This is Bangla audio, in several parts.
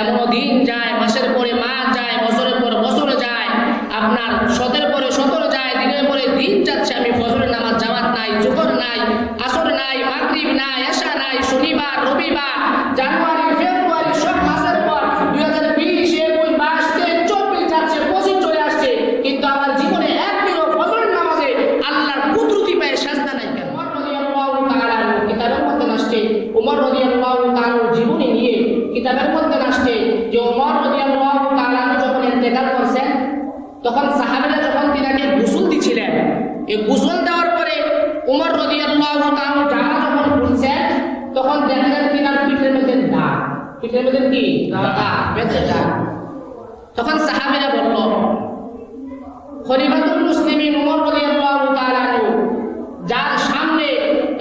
এমনও দিন যায়, মাসের পরে মাস যায়, বছরের পর বছর যায়, আপনার শতের পরে সতর যায়, দিনের পরে দিন যাচ্ছে, আমি ফজরের নামাজ জামাত নাই জোহর নাই, আসর নাই, মাগরিব নাই এশা নাই, শনিবার, রবিবার, জানুয়ারি, ফেব্রুয়ারি, সব মাসের পর দুই হাজার বিশ, একুশ, বাইশ, তেইশ, চব্বিশ যাচ্ছে, পঁচিশ চলে আসছে, কিন্তু আমার জীবনে এক দিনও ফজরের নামাজে আল্লাহর কুদরতি পায়ে সাজদা নাই কেন? উমর রাদিয়াল্লাহু তাআলা কিতাবের মধ্যে আসছে উমর রাদিয়াল্লাহু তাআলার জীবনী নিয়ে কিতাবের মধ্যে আসছে যে উমর রাদিয়াল্লাহু তাআলা আনহু যখন ইন্তেকাল করছেন তখন সাহাবীরা যখন তিনাকে গোসল দিছিলেন, এই গোসল দেওয়ার পরে উমর রাদিয়াল্লাহু তাআলা জামা যখন খুলছেন তখন দেখলেন তিনার পিঠের মধ্যে দাগ। পিঠের মধ্যে কি? দাগ বেঁচে দাগ। তখন সাহাবীরা বলল খলিফাতুল মুসলিমিন উমর রাদিয়াল্লাহু তাআলা যার সামনে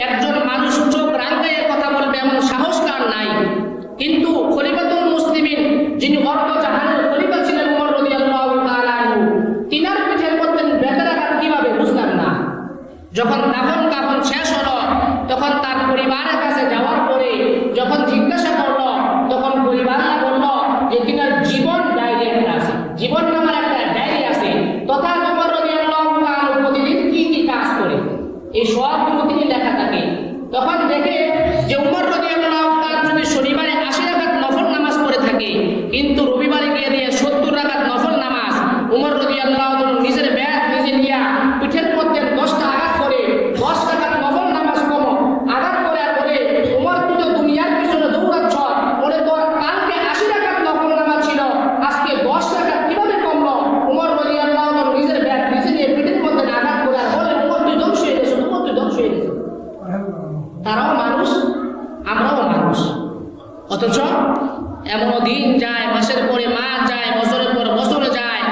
একজন মানুষ চোখ রাঙ্গাইয়ে কথা বলবে এমন সাহস কার নাই। কিন্তু খলিফাতুল মুসলিমিন যিনি অর্ধ জাহানের খলিফা ছিলেন উমর রাদিয়াল্লাহু তাআলা আনহু তিনার পিঠের মধ্যে বেঁধে রাখার কীভাবে বুঝলাম না যখন দাফন কাফন শেষ হলো, তখন তার পরিবারের কাছে যাওয়ার পরে যখন জিজ্ঞাসা করল, তখন পরিবাররা বলল যে তিনার জীবন ডায়েরি একটা আছে। জীবন নামার একটা ডায়েরি আছে। তথা তোমার রাদিয়াল্লাহু প্রতিদিন কি কি কাজ করে? এই সবগুলো তিনি লেখা থাকে। তখন দেখে যে, উমর তাআলা যদি শনিবারে আশি রাকাত নফল নামাজ পড়ে থাকে। কিন্তু রবিবারে গিয়ে দিয়ে সত্তর রাকাত নফল নামাজ উমর রাদিয়াল্লাহু তাআলা নিজের ব্যাগ নিজে নিয়ে পিঠের মধ্যে দশটা আঘাত করে দশ টাকার নফল নামাজ কম আঘাত করে আর বলে উমর তুই তো দুনিয়ার পিছনে দৌড়াচ্ছ বলে তোর কালকে আশি টাকার নফল নামাজ ছিল আজকে দশ টাকা কীভাবে কমলো উমর রাদিয়াল্লাহু তাআলা নিজের ব্যাগ নিজে নিয়ে পিঠের মধ্যে আঘাত করে আর বলে উমর তুই ধ্বংস হয়ে গেছো উমর তুই ধ্বংস হয়ে গেছো তারাও মানুষ আমরাও মানুষ অথচ এমনও দিন যায় মাসের পরে মাস যায় বছরের পর বছর যায়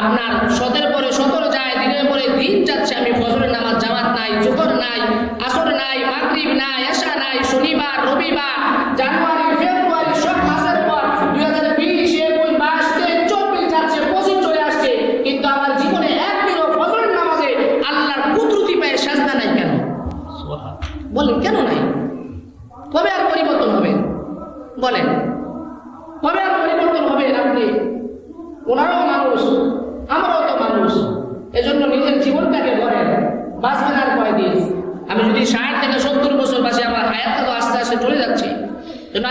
আপনার সতের পরে সতর যায় দিনের পরে দিন যাচ্ছে আমি ফজরের নামাজ জামাত নাই জোহর নাই আসর নাই মাগরিব নাই এশা নাই শনিবার রবিবার জানুয়ারি ফেব্রুয়ারি সব মাসের পর দুই হাজার বিশ একুশ বাইশ তেইশ চব্বিশ যাচ্ছে পঁচিশ চলে আসছে। কিন্তু আমার জীবনে এক একদিনও ফজরের নামাজে আল্লাহর কুদরতি পায়ে সাজদা নাই কেন? বলেন কেন নাই? কবে আর পরিবর্তন হবে? বলেন। কবে আর পরিবর্তন হবে আপনি ওনারাও মানুষ, আমরাও তো মানুষ। এজন্য নিজের জীবনটাকে গড়েন বাঁচবেন আর কয়দিন আমি যদি ষাট থেকে সত্তর বছর বাসে আমার হায়াত আস্তে আস্তে চলে যাচ্ছি। জন্য